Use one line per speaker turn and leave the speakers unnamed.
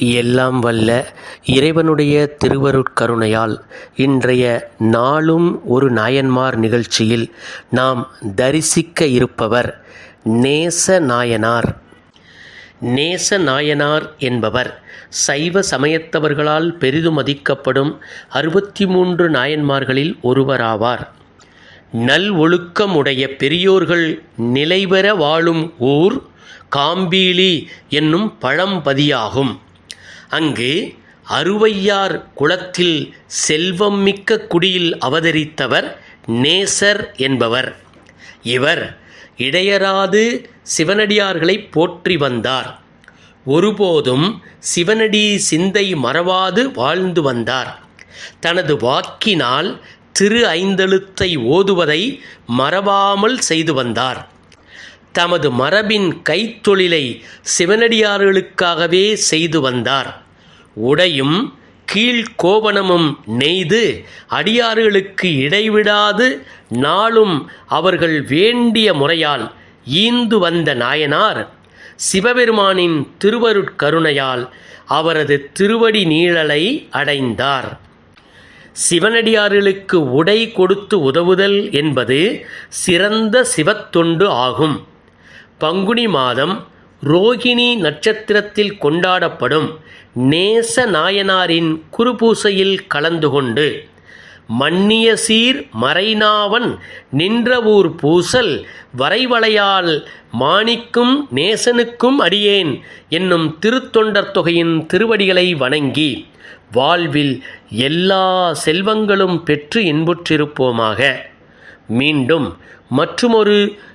எல்லாம் வல்ல இறைவனுடைய திருவருட்கருணையால் இன்றைய நாளும் ஒரு நாயன்மார் நிகழ்ச்சியில் நாம் தரிசிக்க இருப்பவர் நேச நாயனார். நேச நாயனார் என்பவர் சைவ சமயத்தவர்களால் பெரிதும் மதிக்கப்படும் அறுபத்தி மூன்று நாயன்மார்களில் ஒருவராவார். நல் ஒழுக்கமுடைய பெரியோர்கள் நிலைபெற வாழும் ஊர் காம்பீலி என்னும் பழம்பதியாகும். அங்கு அருவையார் குளத்தில் செல்வம் மிக்க குடியில் அவதரித்தவர் நேசர் என்பவர். இவர் இடையராது சிவனடியார்களை போற்றி வந்தார். ஒருபோதும் சிவனடி சிந்தை மறவாது வாழ்ந்து வந்தார். தனது வாக்கினால் திரு ஐந்தெழுத்தை ஓதுவதை மறவாமல் செய்து வந்தார். தமது மரபின் கைத்தொழிலை சிவனடியார்களுக்காகவே செய்து வந்தார். உடையும் கீழ்கோவணமும் நெய்து அடியார்களுக்கு இடைவிடாது நாளும் அவர்கள் வேண்டிய முறையால் ஈந்து வந்த நாயனார் சிவபெருமானின் திருவருட்கருணையால் அவரது திருவடி நீழலை அடைந்தார். சிவனடியார்களுக்கு உடை கொடுத்து உதவுதல் என்பது சிறந்த சிவத்தொண்டு ஆகும். பங்குனி மாதம் ரோகிணி நட்சத்திரத்தில் கொண்டாடப்படும் நேச நாயனாரின் குருபூசையில் கலந்து கொண்டு மன்னிய சீர் மறைநாவன் நின்ற ஊர் பூசல் வரைவளையால் மாணிக்கும் நேசனுக்கும் அடியேன் என்னும் திருத்தொண்டர் தொகையின் திருவடிகளை வணங்கி வாழ்வில் எல்லா செல்வங்களும் பெற்று இன்புற்றிருப்போமாக. மீண்டும் மற்றுமொரு